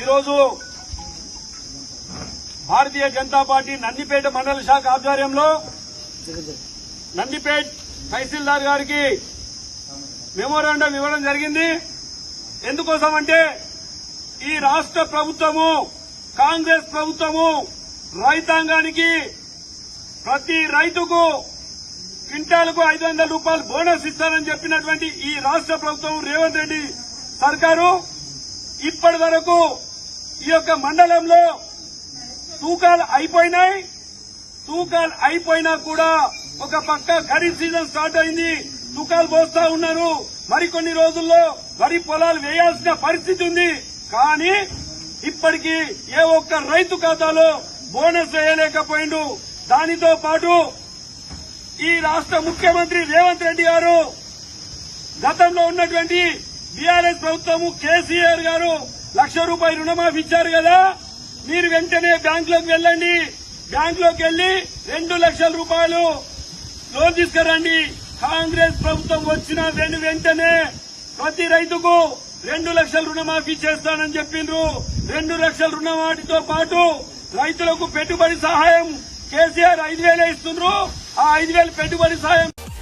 ఈరోజు భారతీయ జనతా పార్టీ నందిపేట మండల శాఖ ఆధ్వర్యంలో నందిపేట్ తహసీల్దార్ గారికి మెమోరాండం ఇవ్వడం జరిగింది. ఎందుకోసం అంటే ఈ రాష్ట్ర ప్రభుత్వము కాంగ్రెస్ ప్రభుత్వము రైతాంగానికి ప్రతి రైతుకు క్వింటాలకు ఐదు వందల రూపాయలు బోనస్ ఇస్తారని చెప్పినటువంటి ఈ రాష్ట్ర ప్రభుత్వం రేవంత్ రెడ్డి సర్కారు ఇప్పటి వరకు ఈ యొక్క మండలంలో తూకాలు అయిపోయినాయి. తూకాలు అయిపోయినా కూడా ఒక పక్క ఖరీఫ్ సీజన్ స్టార్ట్ అయింది. తూకాలు పోస్తా ఉన్నారు. మరికొన్ని రోజుల్లో వరి పొలాలు వేయాల్సిన పరిస్థితి ఉంది. కానీ ఇప్పటికీ ఏ ఒక్క రైతు ఖాతాలో బోనస్ వేయలేకపోయిండు. దానితో పాటు ఈ రాష్ట్ర ముఖ్యమంత్రి రేవంత్ రెడ్డి గారు గతంలో ఉన్నటువంటి బీఆర్ఎస్ ప్రభుత్వము కేసీఆర్ గారు లక్ష రూపాయలు రుణమాఫీ ఇచ్చారు కదా. మీరు వెంటనే బ్యాంకులోకి వెళ్ళండి. బ్యాంకులోకి వెళ్ళి రెండు లక్షల రూపాయలు లోన్ తీసుకురండి. కాంగ్రెస్ ప్రభుత్వం వచ్చిన వెను వెంటనే ప్రతి రైతుకు రెండు లక్షల రుణమాఫీ చేస్తానని చెప్పిండ్రు. రెండు లక్షల రుణమాఫీతో పాటు రైతులకు పెట్టుబడి సహాయం కేసీఆర్ ఐదు వేలే ఇస్తుండ్రు. ఆ ఐదు వేలు పెట్టుబడి సహాయం